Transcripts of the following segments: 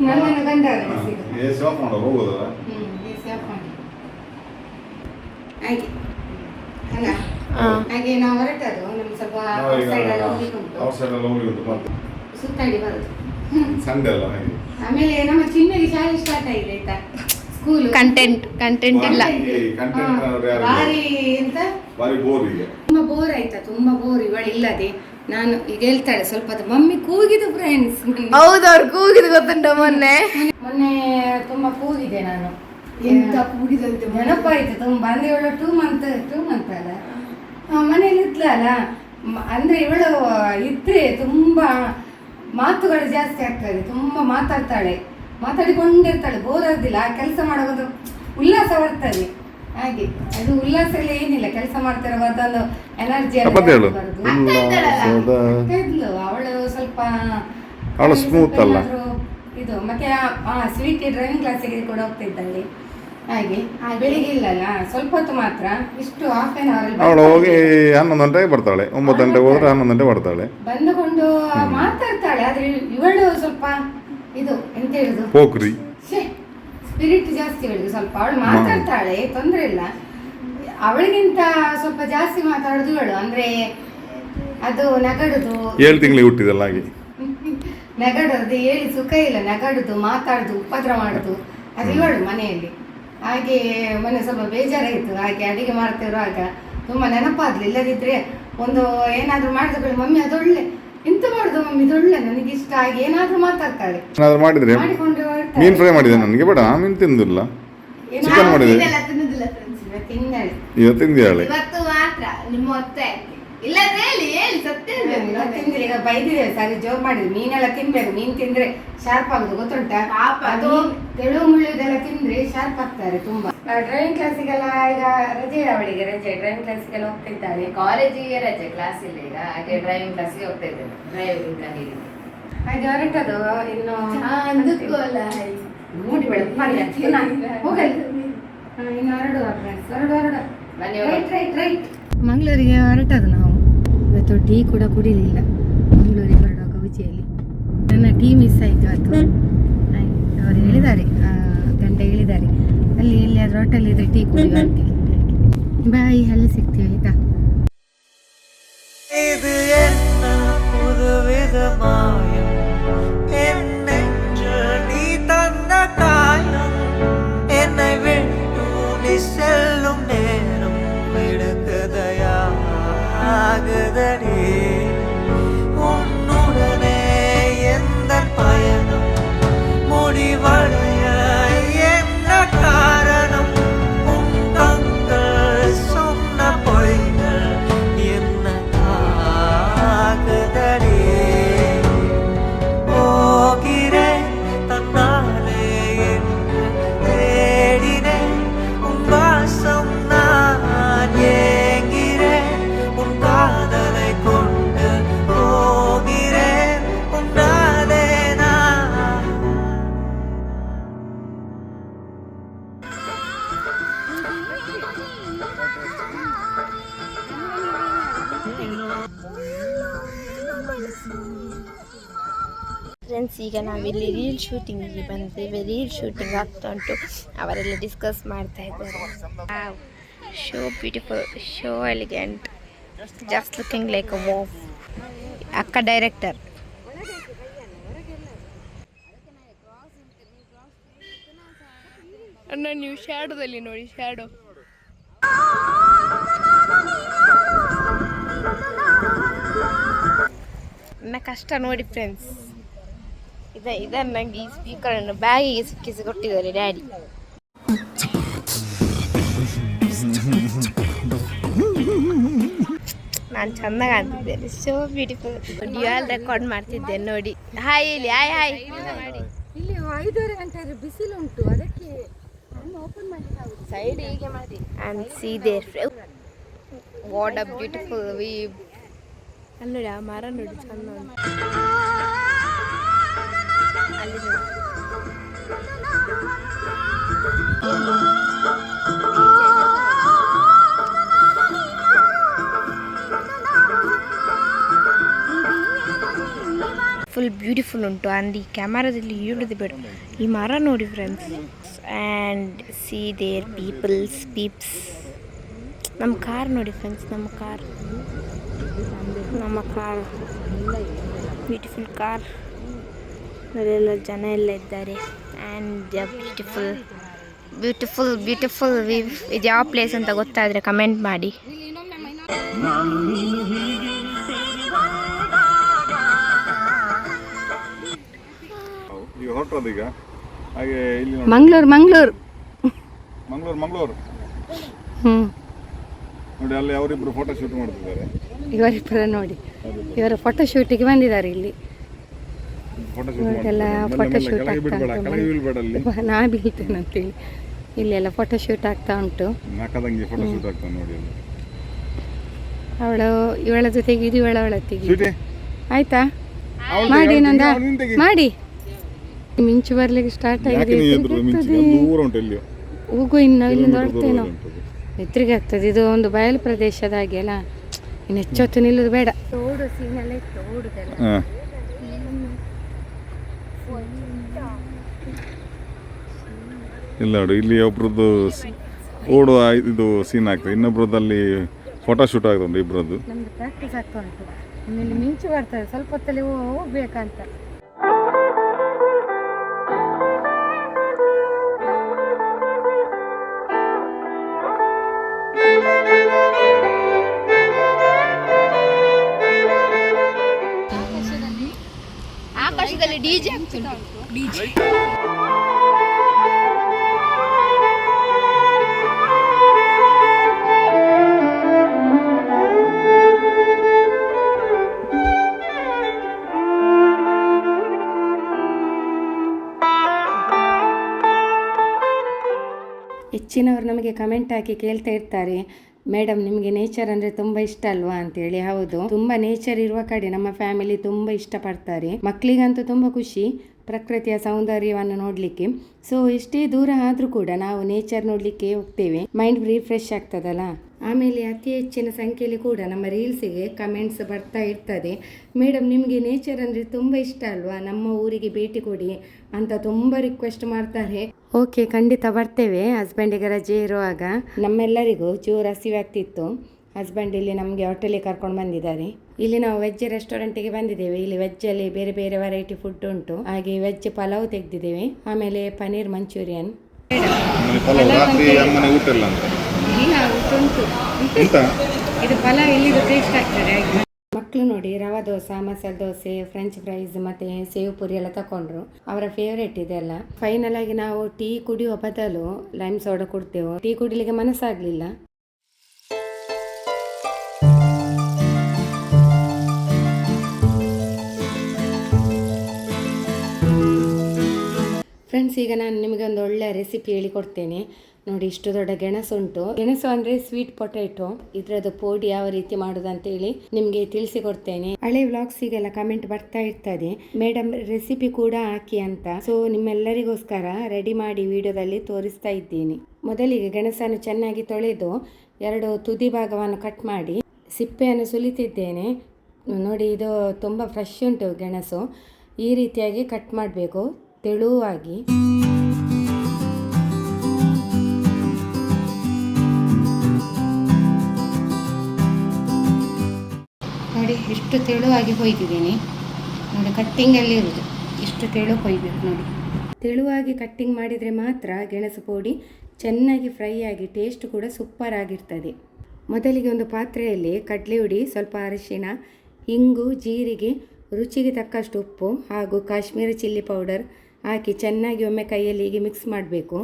ನನ್ನನ್ನು ಗಂಡ A C of ಮಾಡೋ ಮಾಡಿ. ಹಾಗೆ. ಅಲ್ಲ. ಹಾಗೆ ನಾವು ನಮ್ಗೆ ಸ್ವಲ್ಪ ಔಟ್ಸೈಡ್ ಎಲ್ಲ ಹೋಗ್ಲಿಕ್ಕೆ ಉಂಟು. ಔಟ್ ಸೈಡ್ ಎಲ್ಲ ಹೋಗಿ ಉಂಟು ಮತ್ತೆ? ಸುತ್ತಾಡಿ ಬರುದು. ಸಂಡೆ ಅಲ್ಲ ಹಾಗೆ? ಆಮೇಲೆ ನಮ್ಮ ಚಿನ್ನಗೆ ಶಾಲೆ ಸ್ಟಾರ್ಟ್ ಆಗಿದೆ ಆಯ್ತಾ? ಸ್ಕೂಲ್ ಕಂಟೆಂಟ್ ಕಂಟೆಂಟ್ ಇಲ್ಲ. ಕಂಟೆಂಟ್ ಯಾರು ಭಾರಿ ಎಂತ? ಬಾರಿ ಬೋರ್ ಈಗ ತುಂಬಾ ಬೋರ್ ಆಯ್ತಾ ತುಂಬಾ ಬೋರ್ ಇವಳು ಇಲ್ಲದೆ. ನಾನು ಈಗ ಹೇಳ್ತಾಳೆ ಸ್ವಲ್ಪ ಅದು ಮಮ್ಮಿ ಕೂಗಿದು ಫ್ರೆಂಡ್ಸ್ ಹೌದು ಅವ್ರು ಕೂಗಿದು ಗೊತ್ತುಂಟ ಮೊನ್ನೆ? ಮೊನ್ನೆ ತುಂಬಾ ಕೂಗಿದೆ ನಾನು. ಎಂತ ಕೂಗಿದಂತೆ. ನೆನಪಾಯ್ತು ತುಂಬಾ. ಅಂದ್ರೆ ಇವಳು ಟೂ ಮಂತ್ ಟೂ ಮಂತ್ ಅಲ್ಲ. ಆ, ಮನೇಲಿ ಇದ್ಲಲ್ಲ ಅಂದ್ರೆ ಇವಳು ಇದ್ರೆ ತುಂಬಾ ಮಾತುಗಳು ಜಾಸ್ತಿ ಆಗ್ತದೆ ತುಂಬಾ ಮಾತಾಡ್ತಾಳೆ. ಮಾತಾಡಿಕೊಂಡಿರ್ತಾಳೆ ಬೋರ್ ಆಗುದಿಲ್ಲ. ಕೆಲಸ ಮಾಡೋದು ಉಲ್ಲಾಸ ಬರ್ತದೆ. ಹಾಗೆ ಅದು ಉಲ್ಲಾಸ ಎಲ್ಲ ಏನಿಲ್ಲ ಕೆಲಸ ಮಾಡ್ತಿರುವಾಗ ಅದೊಂದು ಎನರ್ಜಿ ಅವಳು ಸ್ವಲ್ಪ ಅವಳು ಸ್ಮೂತ್ ಅಲ್ಲ? ಇದು ಮತ್ತೆ ಸ್ವೀಟ್ ಡ್ರೈವಿಂಗ್ ಕ್ಲಾಸಿಗೆ ಕೂಡ ಹೋಗ್ತಿದ್ದಲ್ಲಿ ಹಾಗೆ ಬೆಳಿಗ್ಗೆ ಇಲ್ಲಲ್ಲ ಸ್ವಲ್ಪ ಹೊತ್ತು ಮಾತ್ರ ಇಷ್ಟು ಹಾಫ್ ಆನ್ ಅವರ್ ಅವಳು ಹೋಗಿ ಹನ್ನೊಂದು ಗಂಟೆಗೆ ಬರ್ತಾಳೆ. ಒಂಬತ್ತು ಗಂಟೆಗೆ ಹೋದ್ರೆ ಹನ್ನೊಂದು ಗಂಟೆ ಬರ್ತಾಳೆ. ಬಂದುಕೊಂಡು ಮಾತಾಡ್ತಾಳೆ ಆದ್ರೆ ಇವಳು ಸ್ವಲ್ಪ ಇದು ಎಂತ ಹೇಳುದು? ಪೋಖ್ರಿ. ಸ್ಪಿರಿಟ್ ಜಾಸ್ತಿ ಅವಳಿಗೆ ಸ್ವಲ್ಪ ಅವಳು ಮಾತಾಡ್ತಾಳೆ ತೊಂದ್ರೆ ಇಲ್ಲ. ಅವಳಿಗಿಂತ ಸ್ವಲ್ಪ ಜಾಸ್ತಿ ಮಾತಾಡೋದು ಇವಳು ಅಂದ್ರೆ ಅದು ನಗಡುದು. ಏಳು ತಿಂಗಳಿಗೆ ಹುಟ್ಟಿದಲ್ಲ ಹಾಗೆ. ನಗಡೋದು ಹೇಳಿ ಸುಖ ಇಲ್ಲ. ನಗಡುದು ಮಾತಾಡುದು ಉಪದ್ರ ಮಾಡುದು. ಅದು ಇವಳು ಮನೆಯಲ್ಲಿ. ಹಾಗೆ ಮೊನ್ನೆ ಸ್ವಲ್ಪ ಬೇಜಾರಾಯಿತು. ಹಾಗೆ ಅಡಿಗೆ ಮಾಡ್ತಿರುವಾಗ ತುಂಬಾ ನೆನಪಾದ್ಲು. ಇಲ್ಲದಿದ್ರೆ ಒಂದು ಏನಾದ್ರೂ ಮಾಡಿದ ಮಮ್ಮಿ ಅದು ಅದೊಳ್ಳೆ ಎಂತ ಮಾಡುದು ಮಮ್ಮಿ ಇದೊಳ್ಳೆ ನನಗೆ ಇಷ್ಟ. ಆಗಿ ಏನಾದ್ರೂ ಮಾತಾಡ್ತಾಳೆ ಏನಾದ್ರು ಮಾಡಿದ್ರೆ? ಮಾಡಿಕೊಂಡು ಹೊರಡ್ತಾಳೆ. ಮೀನು ಫ್ರೈ ಮಾಡಿದೆ ನನಗೆ ಬೇಡ ಆ ಮೀನು ತಿಂದಿಲ್ಲ ಏನು ಚಿಕನ್ ಮಾಡಿದೆ. friends. ಇವತ್ತು ಇವತ್ತು ತಿಂದಿಯಾಳೆ ಇವತ್ತು ಮಾತ್ರ ನಿಮ್ಮ ಹೊತ್ತೆ ಇಲ್ಲದ್ರೆ ಹೇಳಿ ಹೇಳಿ ಸತ್ಯ. ಇವತ್ತು ತಿಂದ್ರೆ ಈಗ ಬೈದಿದ್ದೇವೆ ಸರಿ ಜೋರ್ ಮಾಡಿದ್ರು. ಮೀನೆಲ್ಲ ತಿನ್ಬೇಕು ಮೀನ್ ತಿಂದ್ರೆ ಶಾರ್ಪ್ ಆಗುದು ಗೊತ್ತುಂಟಾ? ಪಾಪ, ಅದು ತೆಳು ಮುಳ್ಳುದೆಲ್ಲ ತಿಂದ್ರೆ ಶಾರ್ಪ್ ಆಗ್ತಾರೆ ತುಂಬಾ. ಡ್ರೈವಿಂಗ್ ಕ್ಲಾಸಿಗೆಲ್ಲ ಈಗ ರಜೆ ಅವಳಿಗೆ ರಜೆ ಡ್ರೈವಿಂಗ್ ಕ್ಲಾಸಿಗೆಲ್ಲ ಹೋಗ್ತಿದ್ದಾಳೆ. ಕಾಲೇಜಿಗೆ ರಜೆ ಕ್ಲಾಸ್ ಇಲ್ಲ ಈಗ. ಹಾಗೆ ಡ್ರೈವಿಂಗ್ ಕ್ಲಾಸ್ಗೆ ಹೋಗ್ತಾ ಇದ್ದೇನೆ ಡ್ರೈವಿಂಗ್ ಕಲೀಲಿಕ್ಕೆ ಹಾಗೆ ಹೊರಟದು ಇನ್ನು. ಮೂಡಿ ಬೇಡ ಹೋಗಲ್ಲ ಹಾ, ಇನ್ನು ಹೊರಡುವ ಫ್ರೆಂಡ್ಸ್ ಹೊರಡು ಹೊರಡು ರೈಟ್ ರೈಟ್ ರೈಟ್ ಮಂಗಳೂರಿಗೆ ಹೊರಟದು ನಾವು. ಇವತ್ತು ಟೀ ಕೂಡ ಕುಡಿಲಿಲ್ಲ. ಮಂಗಳೂರಿಗೆ ಹೊರಡುವಾಗ ಉಚಿಯಲ್ಲಿ ನನ್ನ ಟೀ ಮಿಸ್ ಆಯಿತು ಅದು. ಆಯ್ತು, ಅವರು ಹೇಳಿದ್ದಾರೆ ಆ, ಗಂಡ ಹೇಳಿದ್ದಾರೆ ಅಲ್ಲಿ ಎಲ್ಲಿಯಾದ್ರೂ ಹೋಟೆಲ್ ಇದ್ರೆ ಟೀ ಕುಡಿಯುವ ಅಂತೇಳಿ ಬಾಯ್ ಅಲ್ಲಿ ಸಿಗ್ತೀವಿ ಆಯ್ತಾ? இது ಈಗ ನಾವಿಲ್ಲಿ ರೀಲ್ ಶೂಟಿಂಗಿಗೆ ಬಂದಿದ್ದೇವೆ. ರೀಲ್ ಶೂಟಿಂಗ್ ಆಗ್ತಾ ಉಂಟು. ಅವರೆಲ್ಲ ಡಿಸ್ಕಸ್ ಮಾಡ್ತಾ ಇದ್ದಾರೆ. So beautiful so elegant just looking like a wow ಅಕ್ಕ ಡೈರೆಕ್ಟರ್ ಅಣ್ಣ ನೀವು ಶ್ಯಾಡೋದಲ್ಲಿ ನೋಡಿ ಶ್ಯಾಡೋ ನನ್ನ ಕಷ್ಟ ನೋಡಿ ಫ್ರೆಂಡ್ಸ್ ಇದ. ಇದನ್ನು ಸ್ಪೀಕರ್ ಸ್ಪೀಕರನ್ನು ಬ್ಯಾಗಿಗೆ ಸಿಕ್ಕಿಸಿ ಕೊಟ್ಟಿದ್ದಾರೆ ಡ್ಯಾಡಿ ನಾನು ಚೆನ್ನಾಗಿ ಕಾಣ್ತಿದ್ದೇನೆ ಸೋ ಬ್ಯೂಟಿಫುಲ್ ಡ್ಯೂಯಲ್ ರೆಕಾರ್ಡ್ ಮಾಡ್ತಿದ್ದೇನೆ ನೋಡಿ. ಹಾಯ್ ಇಲ್ಲಿ ಹಾಯ್ ಹಾಯ್ ಇಲ್ಲಿ ಐದೂವರೆ ಗಂಟೆ ಬಿಸಿಲು ಉಂಟು. ಅದಕ್ಕೆ ಓಪನ್ ಮಾಡಿ ಸೈಡ್ ಹೀಗೆ ಮಾಡಿ. And see there what a beautiful view ಅಲ್ಲಿ ನೋಡಿ ಆ ಮರ ನೋಡಿ ಚಂದ ಫುಲ್ ಬ್ಯೂಟಿಫುಲ್ ಉಂಟು. ಅಂಡ್ ಈ ಕ್ಯಾಮರಾದಲ್ಲಿ ಹಿಡಿದು ಬೇಡ. ಈ ಮರ ನೋಡಿ friends and see there peoples peeps ನಮ್ಮ ಕಾರ್ ನೋಡಿ ಫ್ರೆಂಡ್ಸ್ ನಮ್ಮ ಕಾರ್ ನಮ್ಮ ಕಾರ್ ಬ್ಯೂಟಿಫುಲ್ ಕಾರ್ ಅದರಲ್ಲೆಲ್ಲ ಜನ ಎಲ್ಲ ಇದ್ದಾರೆ ಆ್ಯಂಡ್ ಬ್ಯೂಟಿಫುಲ್ ಬ್ಯೂಟಿಫುಲ್ ಬ್ಯೂಟಿಫುಲ್ ಇದು ಯಾವ ಪ್ಲೇಸ್ ಅಂತ ಗೊತ್ತಾದರೆ ಕಮೆಂಟ್ ಮಾಡಿ. ಮಂಗ್ಳೂರ್ ಮಂಗ್ಳೂರ್ ಮಂಗ್ಳೂರ್ ಹಾಗೆ ಇಲ್ಲಿ ನೋಡಿ. ಮಂಗಳೂರು ಮಂಗಳೂರು. ಮಂಗಳೂರು ಮಂಗಳೂರು. ಹ್ಞೂ ನೋಡಿ ಅಲ್ಲಿ ಅವರಿಬ್ಬರು ಫೋಟೋ ಶೂಟ್ ಮಾಡ್ತಿದ್ದಾರೆ. ಇವರಿಬ್ಬರ ನೋಡಿ. ಇವರ ಫೋಟೋ ಶೂಟಿಗೆ ಬಂದಿದ್ದಾರೆ ಇಲ್ಲಿ. ಇವಾಗೆಲ್ಲ ಬಿಡಬೇಡ ಆಗ್ತಾ ನಾ ಬೀಳ್ತೇನೆ ಅಂತೇಳಿ. ಇಲ್ಲೆಲ್ಲ ಫೋಟೋ ಶೂಟ್ ಆಗ್ತಾ ಉಂಟು. ಅವಳು ಇವಳ ಜೊತೆಗೆ ಇದು ಇವಳ ಅವಳ ಆಯ್ತಾ? ಮಾಡಿ ತೆಗಿ. ಮಾಡಿ. ಮಿಂಚು ಬರ್ಲಿಕ್ಕೆ ಸ್ಟಾರ್ಟ್ ಆಗಿದೆ ಹೋಗು ಇನ್ನು ಇಲ್ಲಿಂದ ಹೊರಡ್ತೇನೋ. ಎತ್ತರಿಗೆ ಆಗ್ತದೆ. ಇದು ಒಂದು ಬಯಲು ಪ್ರದೇಶದ ಹಾಗೆ ಅಲ್ಲ. ಇನ್ನು ಹೆಚ್ಚೊತ್ತು ನಿಲ್ಲುದು ಬೇಡ. ತೋಡು ಸೀನೆಲ್ಲ ತೋಡುದಲ್ಲ ಹಾ. ಇಲ್ಲ ನೋಡಿ, ಇಲ್ಲಿ ಒಬ್ರದ್ದು ಓಡುವ ಇದು ಸೀನ್ ಆಗ್ತದೆ. ಇನ್ನೊಬ್ರದ್ದು ಫೋಟೋ ಶೂಟ್ ಆಗ್ತದೆ ಇಬ್ರದ್ದು. ನಮ್ದು ಪ್ರಾಕ್ಟೀಸ್ ಆಗ್ತಾ ಉಂಟು. ಆಮೇಲೆ ಮಿಂಚು ಬರ್ತದೆ ಸ್ವಲ್ಪ ಹೊತ್ತಲ್ಲಿ ಹೋಗ್ಬೇಕಂತ. ಹೆಚ್ಚಿನವರು ನಮಗೆ ಕಮೆಂಟ್ ಹಾಕಿ ಕೇಳ್ತಾ ಇರ್ತಾರೆ. ಮೇಡಮ್, ನಿಮಗೆ ನೇಚರ್ ಅಂದರೆ ತುಂಬ ಇಷ್ಟ ಅಲ್ವಾ ಅಂತೇಳಿ. ಹೌದು. ತುಂಬ ನೇಚರ್ ಇರುವ ಕಡೆ ನಮ್ಮ ಫ್ಯಾಮಿಲಿ ತುಂಬ ಇಷ್ಟಪಡ್ತಾರೆ. ಮಕ್ಕಳಿಗಂತೂ ತುಂಬ ಖುಷಿ. ಪ್ರಕೃತಿಯ ಸೌಂದರ್ಯವನ್ನು ನೋಡಲಿಕ್ಕೆ. ಸೊ ಎಷ್ಟೇ ದೂರ ಆದರೂ ಕೂಡ ನಾವು ನೇಚರ್ ನೋಡಲಿಕ್ಕೆ ಹೋಗ್ತೇವೆ. ಮೈಂಡ್ ರಿಫ್ರೆಶ್ ಆಗ್ತದಲ್ಲ? ಆಮೇಲೆ ಅತಿ ಹೆಚ್ಚಿನ ಸಂಖ್ಯೆಯಲ್ಲಿ ಕೂಡ ನಮ್ಮ ರೀಲ್ಸಿಗೆ ಕಮೆಂಟ್ಸ್ ಬರ್ತಾ ಇರ್ತದೆ. ಮೇಡಮ್ ನಿಮಗೆ ನೇಚರ್ ಅಂದರೆ ತುಂಬ ಇಷ್ಟ ಅಲ್ವಾ? ನಮ್ಮ ಊರಿಗೆ ಭೇಟಿ ಕೊಡಿ ಅಂತ ತುಂಬ ರಿಕ್ವೆಸ್ಟ್ ಮಾಡ್ತಾರೆ. ಓಕೆ ಖಂಡಿತ ಬರ್ತೇವೆ. ಹಸ್ಬೆಂಡಿಗೆ ರಜೆ ಇರುವಾಗ ನಮ್ಮೆಲ್ಲರಿಗೂ ಚೂರು ಹಸಿವಾಗ್ತಿತ್ತು. ಹಸ್ಬೆಂಡ್ ಇಲ್ಲಿ ನಮಗೆ ಹೋಟೆಲಿಗೆ ಕರ್ಕೊಂಡು ಬಂದಿದ್ದಾರೆ. ಇಲ್ಲಿ ನಾವು ವೆಜ್ ರೆಸ್ಟೋರೆಂಟಿಗೆ ಬಂದಿದ್ದೇವೆ. ಇಲ್ಲಿ ವೆಜ್ಜಲ್ಲಿ ಬೇರೆ ಬೇರೆ ವೆರೈಟಿ ಫುಡ್ ಉಂಟು. ಹಾಗೆ ವೆಜ್ ಪಲಾವ್ ತೆಗೆದಿದ್ದೇವೆ. ಆಮೇಲೆ ಪನೀರ್ ಮಂಚೂರಿಯನ್. ಇದು ಪಲಾವ್ ಇಲ್ಲಿದು ಟೇಸ್ಟ್ ಆಗ್ತದೆ ಮಕ್ಕಳು ನೋಡಿ ರವಾ ದೋಸೆ ಮಸಾಲ ದೋಸೆ ಫ್ರೆಂಚ್ ಫ್ರೈಸ್ ಮತ್ತೆ ಸೇವ್ ಪುರಿ ಎಲ್ಲ ತಕೊಂಡ್ರು. ಅವರ ಫೇವ್ರೇಟ್ ಇದೆಲ್ಲ ಫೈನಲ್ ಆಗಿ ನಾವು ಟೀ ಕುಡಿಯುವ ಬದಲು ಲೈಮ್ ಸೋಡಾ ಕುಡ್ತೇವೆ. ಟೀ ಕುಡಿಲಿಕ್ಕೆ ಮನಸ್ಸಾಗ್ಲಿಲ್ಲ. ಫ್ರೆಂಡ್ಸ್ ಈಗ ನಾನು ನಿಮಗೆ ಒಂದು ಒಳ್ಳೆಯ ರೆಸಿಪಿ ಹೇಳಿಕೊಡ್ತೇನೆ ನೋಡಿ, ಇಷ್ಟು ದೊಡ್ಡ ಗೆಣಸು ಉಂಟು. ಗೆಣಸು ಅಂದರೆ ಸ್ವೀಟ್ ಪೊಟ್ಯಾಟೊ ಇದರದ್ದು ಪೋಡಿ ಯಾವ ರೀತಿ ಮಾಡೋದು ಅಂತೇಳಿ ನಿಮಗೆ ತಿಳಿಸಿಕೊಡ್ತೇನೆ. ಹಳೆ ವ್ಲಾಗ್ಸಿಗೆಲ್ಲ ಕಮೆಂಟ್ ಬರ್ತಾ ಇರ್ತದೆ. ಮೇಡಮ್ ರೆಸಿಪಿ ಕೂಡ ಹಾಕಿ ಅಂತ. ಸೊ ನಿಮ್ಮೆಲ್ಲರಿಗೋಸ್ಕರ ರೆಡಿ ಮಾಡಿ ವಿಡಿಯೋದಲ್ಲಿ ತೋರಿಸ್ತಾ ಇದ್ದೀನಿ. ಮೊದಲಿಗೆ ಗೆಣಸನ್ನು ಚೆನ್ನಾಗಿ ತೊಳೆದು ಎರಡು ತುದಿ ಭಾಗವನ್ನು ಕಟ್ ಮಾಡಿ ಸಿಪ್ಪೆಯನ್ನು ಸುಲಿತಿದ್ದೇನೆ. ನೋಡಿ, ಇದು ತುಂಬ ಫ್ರೆಶ್ ಉಂಟು ಗೆಣಸು. ಈ ರೀತಿಯಾಗಿ ಕಟ್ ಮಾಡಬೇಕು. ತೆಳುವಾಗಿ ನೋಡಿ, ಎಷ್ಟು ತೆಳುವಾಗಿ ಕೊಯ್ದಿದ್ದೀನಿ ನೋಡಿ ಕಟ್ಟಿಂಗಲ್ಲಿ ಇರುವುದು. ಇಷ್ಟು ತೆಳು ಕೊಯ್ಬೇಕು ನೋಡಿ. ತೆಳುವಾಗಿ ಕಟ್ಟಿಂಗ್ ಮಾಡಿದರೆ ಮಾತ್ರ ಗೆಣಸು ಪುಡಿ ಚೆನ್ನಾಗಿ ಫ್ರೈ ಆಗಿ ಟೇಸ್ಟ್ ಕೂಡ ಸೂಪರ್ ಆಗಿರ್ತದೆ. ಮೊದಲಿಗೆ ಒಂದು ಪಾತ್ರೆಯಲ್ಲಿ ಕಡಲೆ ಹುಡಿ, ಸ್ವಲ್ಪ ಅರಿಶಿಣ ಹಿಂಗು ಜೀರಿಗೆ, ರುಚಿಗೆ ತಕ್ಕಷ್ಟು ಉಪ್ಪು ಹಾಗೂ ಕಾಶ್ಮೀರಿ ಚಿಲ್ಲಿ ಪೌಡರ್ ಹಾಕಿ ಚೆನ್ನಾಗಿ ಒಮ್ಮೆ ಕೈಯಲ್ಲಿ ಹೀಗೆ ಮಿಕ್ಸ್ ಮಾಡಬೇಕು.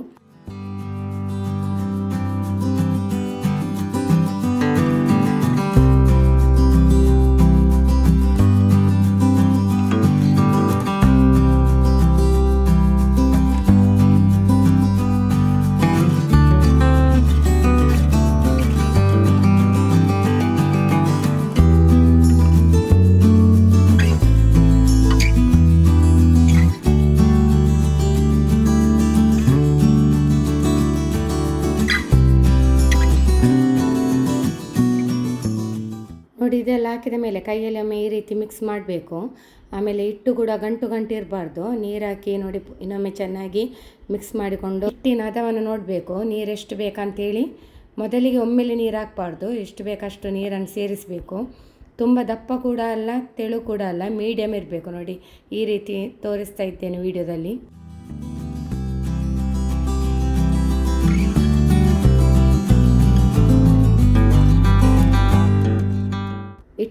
ಹಾಕಿದ ಮೇಲೆ ಕೈಯಲ್ಲಿ ಒಮ್ಮೆ ಈ ರೀತಿ ಮಿಕ್ಸ್ ಮಾಡಬೇಕು. ಆಮೇಲೆ ಹಿಟ್ಟು ಕೂಡ ಗಂಟು ಗಂಟು ಇರಬಾರ್ದು. ನೀರು ಹಾಕಿ ನೋಡಿ ಇನ್ನೊಮ್ಮೆ ಚೆನ್ನಾಗಿ ಮಿಕ್ಸ್ ಮಾಡಿಕೊಂಡು ಹಿಟ್ಟಿನ ಹದವನ್ನು ನೋಡಬೇಕು. ನೀರು ಎಷ್ಟು ಬೇಕಂತೇಳಿ. ಮೊದಲಿಗೆ ಒಮ್ಮೆಲೆ ನೀರು ಹಾಕಬಾರ್ದು. ಎಷ್ಟು ಬೇಕಷ್ಟು ನೀರನ್ನು ಸೇರಿಸಬೇಕು. ತುಂಬ ದಪ್ಪ ಕೂಡ ಅಲ್ಲ, ತೆಳು ಕೂಡ ಅಲ್ಲ ಮೀಡಿಯಮ್ ಇರಬೇಕು. ನೋಡಿ, ಈ ರೀತಿ ತೋರಿಸ್ತಾ ಇದ್ದೇನೆ ವಿಡಿಯೋದಲ್ಲಿ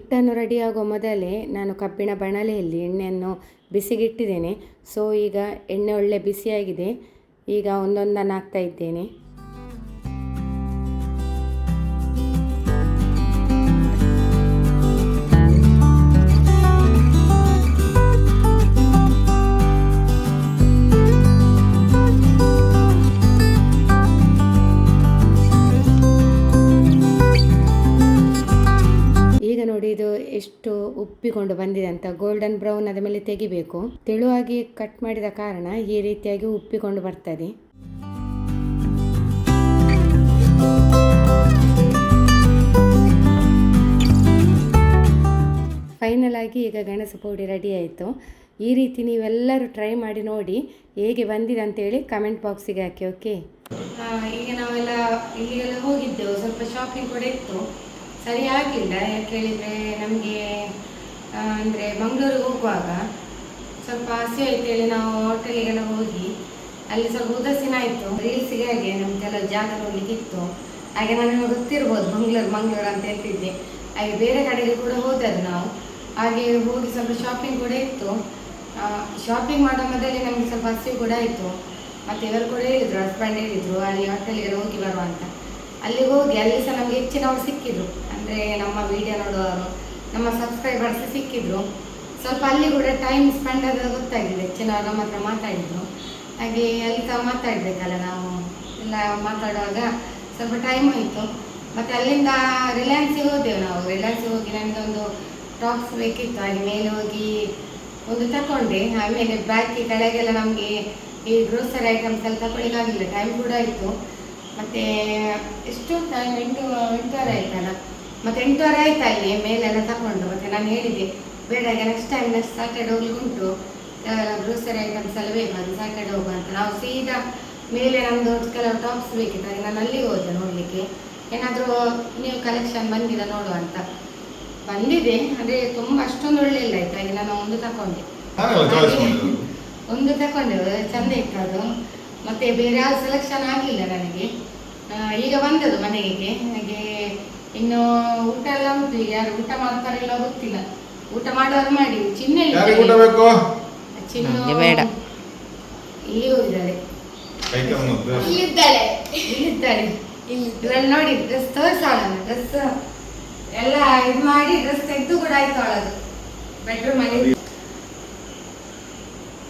ಹಿಟ್ಟನ್ನು ರೆಡಿಯಾಗುವ ಮೊದಲೇ ನಾನು ಕಬ್ಬಿಣ ಬಣಲೆಯಲ್ಲಿ ಎಣ್ಣೆಯನ್ನು ಬಿಸಿಗಿಟ್ಟಿದ್ದೇನೆ. ಸೊ ಈಗ ಎಣ್ಣೆ ಒಳ್ಳೆ ಬಿಸಿಯಾಗಿದೆ. ಈಗ ಒಂದೊಂದನ್ನು ಹಾಕ್ತಾ ಇದ್ದೇನೆ. ನೋಡಿ ಇದು ಎಷ್ಟು ಉಪ್ಪಿಕೊಂಡು ಬಂದಿದೆ ಅಂತ ಗೋಲ್ಡನ್ ಬ್ರೌನ್ ಅದ ಮೇಲೆ ತೆಗಿಬೇಕು. ತೆಳುವಾಗಿ ಕಟ್ ಮಾಡಿದ ಕಾರಣ ಈ ರೀತಿಯಾಗಿ ಉಪ್ಪಿಕೊಂಡು ಬರ್ತದೆ. ಫೈನಲ್ ಆಗಿ ಈಗ ಗೆಣಸು ಪುಡಿ ರೆಡಿ ಆಯಿತು. ಈ ರೀತಿ ನೀವೆಲ್ಲರೂ ಟ್ರೈ ಮಾಡಿ ನೋಡಿ ಹೇಗೆ ಬಂದಿದೆ ಅಂತೇಳಿ ಕಮೆಂಟ್ ಬಾಕ್ಸಿಗೆ ಹಾಕಿ ಓಕೆ ಈಗ ನಾವೆಲ್ಲ ಇಲ್ಲಿಗೆಲ್ಲ ಹೋಗಿದ್ದೆವು. ಸ್ವಲ್ಪ ಶಾಪಿಂಗ್ ಕೂಡ ಇತ್ತು. ಸರಿ ಆಗಲಿಲ್ಲ ಯಾಕೆ ಹೇಳಿದರೆ ನಮಗೆ ಅಂದರೆ ಮಂಗಳೂರಿಗೆ ಹೋಗುವಾಗ ಸ್ವಲ್ಪ ಹಸಿ ಆಯ್ತು ಹೇಳಿ ನಾವು ಹೋಟೆಲಿಗೆಲ್ಲ ಹೋಗಿ ಅಲ್ಲಿ ಸ್ವಲ್ಪ ಉದಾಸೀನ ಆಯಿತು. ರೀಲ್ಸಿಗೆ ಹಾಗೆ ನಮ್ಗೆ ಕೆಲವು ಜಾಗ ನೋಡ್ಲಿಕ್ಕೆ ಇತ್ತು. ಹಾಗೆ ನನಗೆ ಗೊತ್ತಿರ್ಬೋದು ಮಂಗಳೂರು ಮಂಗಳೂರು ಅಂತ ಹೇಳ್ತಿದ್ದೆ. ಹಾಗೆ ಬೇರೆ ಕಡೆಗೆ ಕೂಡ ಹೋದದ್ದು ನಾವು. ಹಾಗೆ ಹೋಗಿ ಸ್ವಲ್ಪ ಶಾಪಿಂಗ್ ಕೂಡ ಇತ್ತು. ಶಾಪಿಂಗ್ ಮಾಡೋ ಮೊದಲೇ ನಮಗೆ ಸ್ವಲ್ಪ ಹಸಿವು ಕೂಡ ಆಯಿತು. ಮತ್ತು ಇವರು ಕೂಡ ಹೇಳಿದರು ಹಸ್ಬೆಂಡ್ ಹೇಳಿದರು, ಅಲ್ಲಿ ಹೋಟೆಲಿಗೆ ಹೋಗಿ ಬರುವ ಅಂತ. ಅಲ್ಲಿಗೆ ಹೋಗಿ ಅಲ್ಲಿ ಸಹ ನಮಗೆ ಹೆಚ್ಚಿನವರು ಸಿಕ್ಕಿದ್ರು. ಅಂದರೆ ನಮ್ಮ ವಿಡಿಯೋ ನೋಡುವವರು ನಮ್ಮ ಸಬ್ಸ್ಕ್ರೈಬರ್ಸ್ ಸಿಕ್ಕಿದ್ರು. ಸ್ವಲ್ಪ ಅಲ್ಲಿ ಕೂಡ ಟೈಮ್ ಸ್ಪೆಂಡ್ ಆದ ಗೊತ್ತಾಗಿದೆ. ಹೆಚ್ಚಿನವರು ನಮ್ಮ ಹತ್ರ ಮಾತಾಡಿದ್ರು. ಹಾಗೆ ಅಲ್ಲಿ ಸಹ ಮಾತಾಡಬೇಕಲ್ಲ ನಾವು. ಎಲ್ಲ ಮಾತಾಡುವಾಗ ಸ್ವಲ್ಪ ಟೈಮ್ ಆಯಿತು. ಮತ್ತು ಅಲ್ಲಿಂದ ರಿಲಯನ್ಸಿಗೆ ಹೋದೆವು ನಾವು. ರಿಲಯನ್ಸಿಗೆ ಹೋಗಿ ನನಗೆ ಒಂದು ಟಾಪ್ಸ್ ಬೇಕಿತ್ತು. ಹಾಗೆ ಮೇಲೆ ಹೋಗಿ ಒಂದು ತಗೊಂಡೆ ಆಮೇಲೆ ಬ್ಯಾಕಿ ಕೆಳಗೆಲ್ಲ ನಮಗೆ ಈ ಗ್ರೋಸರಿ ಐಟಮ್ಸ್ ಎಲ್ಲ ತಗೊಳ್ಳಿಕ್ಕಾಗಲಿಲ್ಲ ಟೈಮ್ ಕೂಡ ಆಯಿತು. ಮತ್ತು ಎಷ್ಟು? ಟೈಮ್ ಎಂಟು, ಎಂಟುವರೆ ಆಯ್ತಲ್ಲ ಮತ್ತು ಎಂಟೂವರೆ ಆಯ್ತು ಅಲ್ಲಿ ಮೇಲೆಲ್ಲ ತಗೊಂಡು ಮತ್ತೆ ನಾನು ಹೇಳಿದೆ ಬೇಡ ಈಗ ನೆಕ್ಸ್ಟ್ ಟೈಮ್ ನೆಕ್ಸ್ಟ್ ಸ್ಯಾಟರ್ಡೆ ಹೋಗ್ಲಿಕ್ಕುಂಟು. ಗ್ರೋಸರಿ ಐಟಮ್ಸ್ ಎಲ್ಲ ಬೇಕು ಅದು ಸ್ಯಾಟರ್ಡೆ ಹೋಗುವ ಅಂತ. ನಾವು ಸೀದಾ ಮೇಲೆ ನಮ್ಮದು ಕೆಲವು ಟಾಪ್ಸ್ ಬೇಕಿತ್ತು ಹಾಗೆ ನಾನು ಅಲ್ಲಿಗೆ ಹೋದೆ ನೋಡಲಿಕ್ಕೆ. ಏನಾದರೂ ನೀವು ಕಲೆಕ್ಷನ್ ಬಂದಿದೆ ನೋಡುವ ಅಂತ. ಬಂದಿದೆ ಅಂದರೆ ತುಂಬ ಅಷ್ಟೊಂದು ಒಳ್ಳೆ ಇಲ್ಲ ಆಯ್ತು ಹಾಗೆ ನಾನು ಒಂದು ತಗೊಂಡೆ. ಚಾಯ್ಸ್ ಒಂದು ತಕೊಂಡೆ ಚಂದ ಇತ್ತು ಅದು. ಮತ್ತೆ ಬೇರೆ ಯಾವ ಸೆಲೆಕ್ಷನ್ ಆಗಲಿಲ್ಲ ನನಗೆ. ಈಗ ಬಂದದ್ದು ಮನೆಗೆ ಹಾಗೆ ಇನ್ನು ಊಟ ಎಲ್ಲ ಉಂಟು ಈಗ ಯಾರು ಊಟ ಮಾಡ್ತಾರೆ ಇಲ್ಲ ಗೊತ್ತಿಲ್ಲ. ಊಟ ಮಾಡೋರು ಮಾಡಿ ಚಿನ್ನ ಯಾರಿಗೆ ಊಟ ಬೇಕು? ಚಿನ್ನು ಬೇಡ. ಇಲ್ಲಿ ಹೋಗಿದ್ದಾಳೆ ಇಲ್ಲಿದ್ದಾಳೆ. ಇಲ್ಲಿದ್ದಾಳೆ. ಇದ್ರಲ್ಲಿ ನೋಡಿ ಡ್ರೆಸ್ ತೋರಿಸೋಣ ಡ್ರೆಸ್ ಎಲ್ಲ ಇದು ಮಾಡಿ ಡ್ರೆಸ್ ತೆಗೆದು ಕೂಡ ಆಯ್ತು ಅವಳದು. ಬೆಡ್ರೂಮ್ ಅಲ್ಲಿ.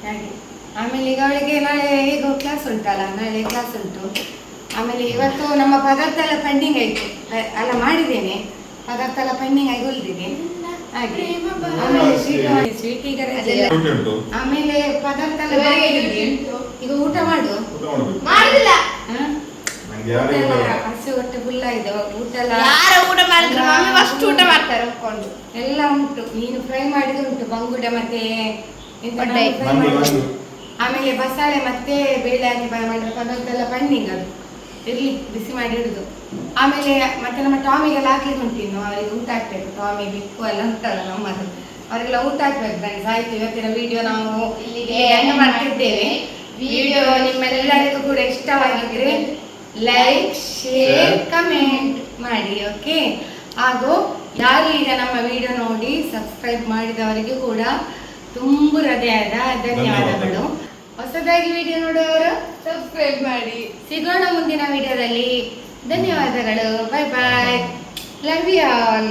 ಹಾಗೆ. ಆಮೇಲೆ ಈಗ ಅವಳಿಗೆ ನಾಳೆ ಈಗ ಕ್ಲಾಸ್ ಉಂಟಲ್ಲ ನಾಳೆ ಕ್ಲಾಸ್ ಉಂಟು. ಆಮೇಲೆ ಇವತ್ತು ನಮ್ಮ ಪದಾರ್ಥ ಎಲ್ಲ ಪೆಂಡಿಂಗ್ ಆಯ್ತು ಅಲ್ಲ ಮಾಡಿದ್ದೇನೆ. ಪದಾರ್ಥ ಎಲ್ಲ ಪೆಂಡಿಂಗ್ ಆಗಿ ಉಳಿದಿದೆ. ಹಾಗೆ. ಆಮೇಲೆ ಸ್ವೀಟ್ ಸ್ವೀಟ್ ಈಗ ರಜೆ. ಡ್ಯೂಟಿ ಆಮೇಲೆ ಪದಾರ್ಥ ಎಲ್ಲ ಬಾಕಿ ಇದೆ. ಈಗ ಊಟ ಮಾಡು ಊಟ ಮಾಡಬೇಕು ಮಾಡುದಿಲ್ಲ. ಹ? ನಂಗೆ ಯಾರಿಗೆ ಊಟ ಬೇಡ. ಹಸಿ ಹೊಟ್ಟೆ ಫುಲ್ ಆಗಿದೆ. ಊಟ ಎಲ್ಲ ಯಾರ ಊಟ ಮಾಡಿದ್ರು? ಮಮ್ಮಿ ಫಸ್ಟ್ ಊಟ ಮಾಡ್ತಾರೆ ಒಪ್ಕೊಂಡು ಎಲ್ಲ ಉಂಟು. ಮೀನು ಫ್ರೈ ಮಾಡಿದ್ರೆ ಉಂಟು. ಬಂಗುಡ ಮತ್ತೆ ಎಂತ ಬಡ್ಡೆ. fry ನಂದು ಮಾಡಿದ್ದು. ನಂದು. ಆಮೇಲೆ ಬಸಳೆ ಮತ್ತೆ ಬೇಳೆ ಹಾಕಿ ಮಾಡಿದ್ರೆ ಮಾಡಿರೋ ಪದಾರ್ಥ ಎಲ್ಲ ಪೆಂಡಿಂಗ್ ಅದು. ಇರ್ಲಿ ಬಿಸಿ ಮಾಡಿ ಇಡುದು. ಆಮೇಲೆ ಮತ್ತೆ ನಮ್ಮ ಟಾಮಿಗೆಲ್ಲ ಹಾಕ್ಲಿಕ್ಕೆ ಉಂಟು ಇನ್ನು ಅವರಿಗೆ ಊಟ ಹಾಕ್ಬೇಕು ಟಾಮಿ ಬಿಕ್ಕು ಎಲ್ಲ ಉಂಟಲ್ಲ ನಮ್ಮದು. ಅವರಿಗೆಲ್ಲ ಊಟ ಹಾಕ್ಬೇಕು ಫ್ರೆಂಡ್ಸ್ ಆಯ್ತು ಇವತ್ತಿನ ವಿಡಿಯೋ ನಾವು ಇಲ್ಲಿಗೆ ಎಂಡ್ ಮಾಡ್ತಿದ್ದೇವೆ. ವಿಡಿಯೋ ನಿಮ್ಮೆಲ್ಲರಿಗೂ ಕೂಡ ಇಷ್ಟವಾಗಿದ್ರೆ ಲೈಕ್ ಶೇರ್ ಕಮೆಂಟ್ ಮಾಡಿ ಓಕೆ ಹಾಗೂ ಯಾರು ಈಗ ನಮ್ಮ ವಿಡಿಯೋ ನೋಡಿ ಸಬ್ಸ್ಕ್ರೈಬ್ ಮಾಡಿದವರಿಗೂ ಕೂಡ ತುಂಬ ಹೃದಯದ ಧನ್ಯವಾದಗಳು. ಹೊಸದಾಗಿ ವಿಡಿಯೋ ನೋಡುವವರು ಸಬ್ಸ್ಕ್ರೈಬ್ ಮಾಡಿ. ಸಿಗೋಣ ಮುಂದಿನ ವಿಡಿಯೋದಲ್ಲಿ ಧನ್ಯವಾದಗಳು. Bye bye love you all